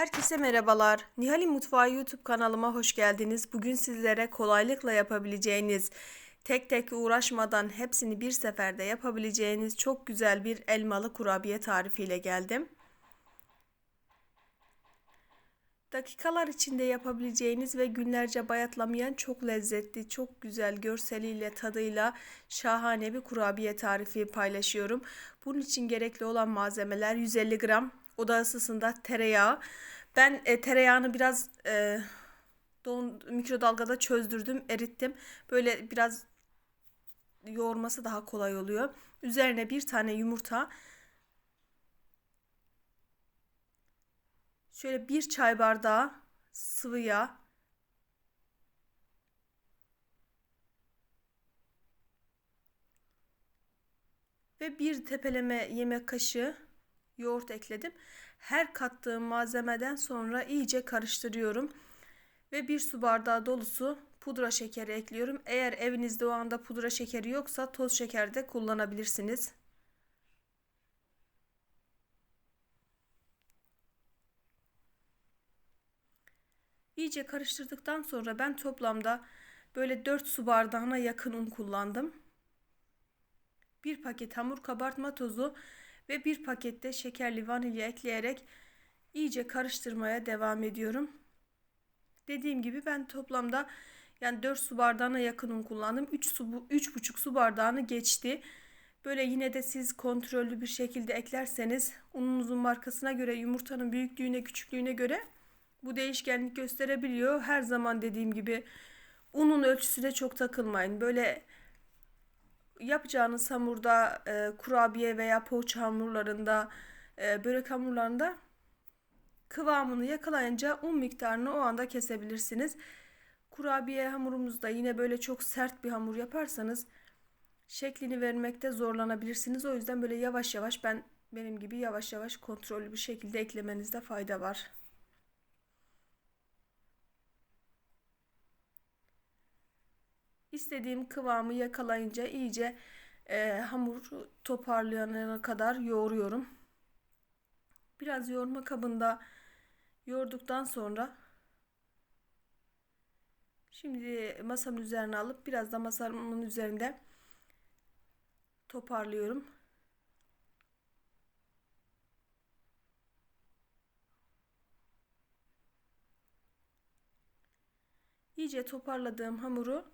Herkese merhabalar. Nihal'in Mutfağı YouTube kanalıma hoş geldiniz. Bugün sizlere kolaylıkla yapabileceğiniz, tek tek uğraşmadan hepsini bir seferde yapabileceğiniz çok güzel bir elmalı kurabiye tarifiyle geldim. Dakikalar içinde yapabileceğiniz ve günlerce bayatlamayan çok lezzetli, çok güzel görseliyle, tadıyla şahane bir kurabiye tarifi paylaşıyorum. Bunun için gerekli olan malzemeler 150 gram oda ısısında tereyağı. Ben e, tereyağını biraz e, don, mikrodalgada çözdürdüm, erittim. Böyle biraz yoğurması daha kolay oluyor. Üzerine bir tane yumurta, Şöyle bir çay bardağı sıvı yağ. Ve bir tepeleme yemek kaşığı yoğurt ekledim. Her kattığım malzemeden sonra iyice karıştırıyorum. Ve bir su bardağı dolusu pudra şekeri ekliyorum. Eğer evinizde o anda pudra şekeri yoksa toz şeker de kullanabilirsiniz. İyice karıştırdıktan sonra ben toplamda böyle 4 su bardağına yakın un kullandım. Bir paket hamur kabartma tozu ve bir pakette şekerli vanilya ekleyerek iyice karıştırmaya devam ediyorum. Dediğim gibi ben toplamda yani 4 su bardağına yakın un kullandım. 3 su 3,5 su bardağını geçti. Böyle yine de siz kontrollü bir şekilde eklerseniz ununuzun markasına göre, yumurtanın büyüklüğüne, küçüklüğüne göre bu değişkenlik gösterebiliyor. Her zaman dediğim gibi unun ölçüsüne çok takılmayın. Böyle yapacağınız hamurda e, kurabiye veya poğaça hamurlarında e, börek hamurlarında kıvamını yakalayınca un miktarını o anda kesebilirsiniz. Kurabiye hamurumuzda yine böyle çok sert bir hamur yaparsanız şeklini vermekte zorlanabilirsiniz. O yüzden böyle yavaş yavaş ben benim gibi yavaş yavaş kontrollü bir şekilde eklemenizde fayda var. İstediğim kıvamı yakalayınca iyice e, hamur toparlayana kadar yoğuruyorum. Biraz yoğurma kabında yoğurduktan sonra şimdi masamın üzerine alıp biraz da masamın üzerinde toparlıyorum. İyice toparladığım hamuru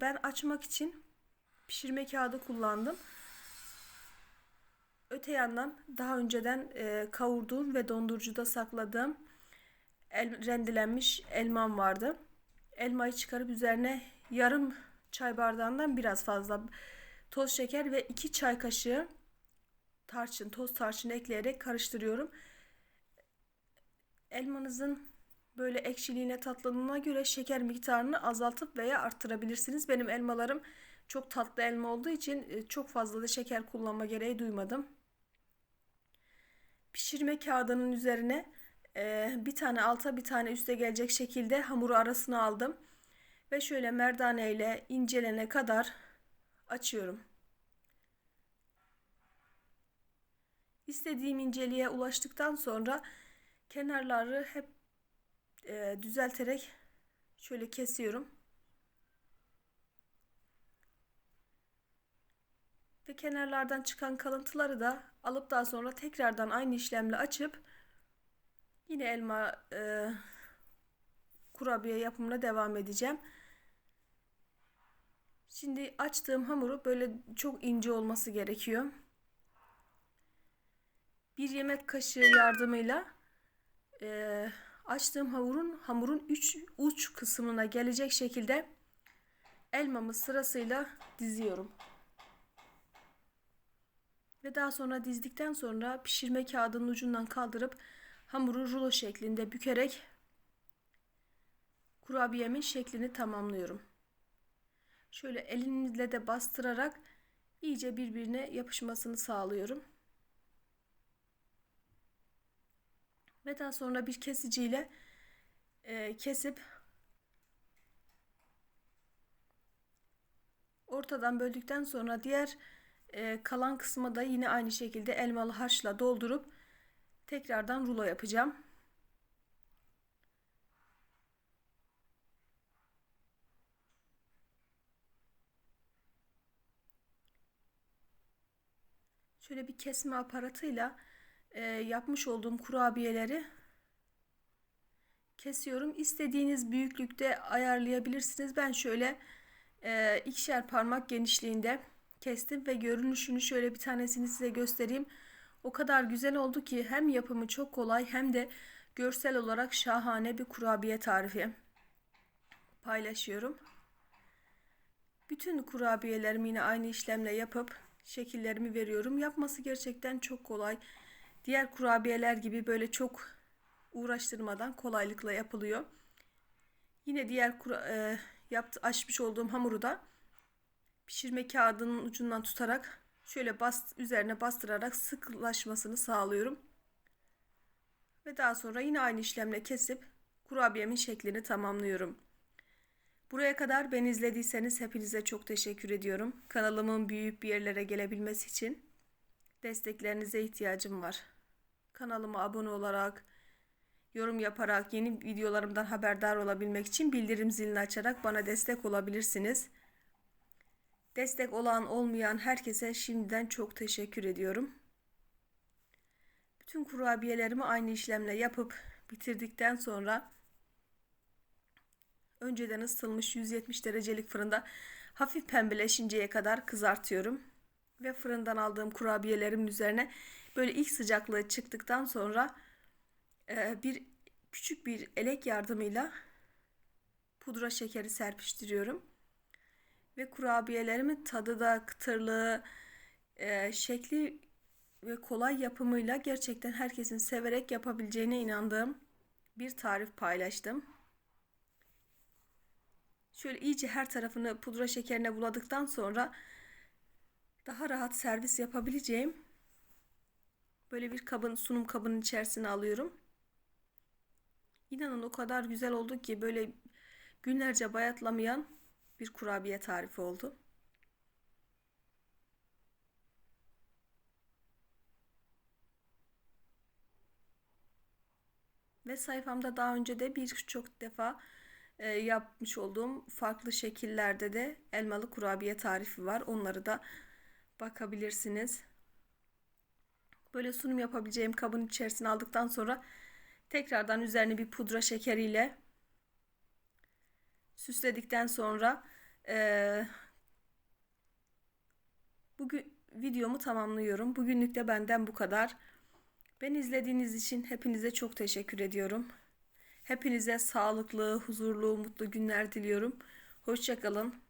ben açmak için pişirme kağıdı kullandım. Öte yandan daha önceden e, kavurduğum ve dondurucuda sakladığım el, rendelenmiş elmam vardı. Elmayı çıkarıp üzerine yarım çay bardağından biraz fazla toz şeker ve 2 çay kaşığı tarçın, toz tarçın ekleyerek karıştırıyorum. Elmanızın böyle ekşiliğine tatlılığına göre şeker miktarını azaltıp veya arttırabilirsiniz. Benim elmalarım çok tatlı elma olduğu için e, çok fazla da şeker kullanma gereği duymadım. Pişirme kağıdının üzerine e, bir tane alta bir tane üste gelecek şekilde hamuru arasına aldım. Ve şöyle merdane ile incelene kadar açıyorum. İstediğim inceliğe ulaştıktan sonra kenarları hep e, düzelterek şöyle kesiyorum. Ve kenarlardan çıkan kalıntıları da alıp daha sonra tekrardan aynı işlemle açıp yine elma e, kurabiye yapımına devam edeceğim. Şimdi açtığım hamuru böyle çok ince olması gerekiyor. Bir yemek kaşığı yardımıyla e, açtığım hamurun hamurun üç uç kısmına gelecek şekilde elmamı sırasıyla diziyorum. Ve daha sonra dizdikten sonra pişirme kağıdının ucundan kaldırıp hamuru rulo şeklinde bükerek kurabiyemin şeklini tamamlıyorum. Şöyle elinizle de bastırarak iyice birbirine yapışmasını sağlıyorum. Ve daha sonra bir kesiciyle e, kesip ortadan böldükten sonra diğer e, kalan kısmı da yine aynı şekilde elmalı harçla doldurup tekrardan rulo yapacağım. Şöyle bir kesme aparatıyla e, yapmış olduğum kurabiyeleri kesiyorum. İstediğiniz büyüklükte ayarlayabilirsiniz. Ben şöyle e, ikişer parmak genişliğinde kestim ve görünüşünü şöyle bir tanesini size göstereyim. O kadar güzel oldu ki hem yapımı çok kolay hem de görsel olarak şahane bir kurabiye tarifi paylaşıyorum. Bütün kurabiyelerimi yine aynı işlemle yapıp şekillerimi veriyorum. Yapması gerçekten çok kolay. Diğer kurabiyeler gibi böyle çok uğraştırmadan kolaylıkla yapılıyor. Yine diğer kura, e, yaptı, açmış olduğum hamuru da pişirme kağıdının ucundan tutarak şöyle bast, üzerine bastırarak sıklaşmasını sağlıyorum. Ve daha sonra yine aynı işlemle kesip kurabiyemin şeklini tamamlıyorum. Buraya kadar beni izlediyseniz hepinize çok teşekkür ediyorum. Kanalımın büyüyüp bir yerlere gelebilmesi için desteklerinize ihtiyacım var. Kanalıma abone olarak, yorum yaparak, yeni videolarımdan haberdar olabilmek için bildirim zilini açarak bana destek olabilirsiniz. Destek olan olmayan herkese şimdiden çok teşekkür ediyorum. Bütün kurabiyelerimi aynı işlemle yapıp bitirdikten sonra önceden ısıtılmış 170 derecelik fırında hafif pembeleşinceye kadar kızartıyorum. Ve fırından aldığım kurabiyelerimin üzerine böyle ilk sıcaklığı çıktıktan sonra bir küçük bir elek yardımıyla pudra şekeri serpiştiriyorum. Ve kurabiyelerimin tadı da kıtırlığı, şekli ve kolay yapımıyla gerçekten herkesin severek yapabileceğine inandığım bir tarif paylaştım. Şöyle iyice her tarafını pudra şekerine buladıktan sonra daha rahat servis yapabileceğim böyle bir kabın sunum kabının içerisine alıyorum. İnanın o kadar güzel oldu ki böyle günlerce bayatlamayan bir kurabiye tarifi oldu. Ve sayfamda daha önce de birçok defa e, yapmış olduğum farklı şekillerde de elmalı kurabiye tarifi var. Onları da bakabilirsiniz. Böyle sunum yapabileceğim kabın içerisine aldıktan sonra tekrardan üzerine bir pudra şekeriyle süsledikten sonra e, bugün videomu tamamlıyorum. Bugünlük de benden bu kadar. Ben izlediğiniz için hepinize çok teşekkür ediyorum. Hepinize sağlıklı, huzurlu, mutlu günler diliyorum. Hoşçakalın.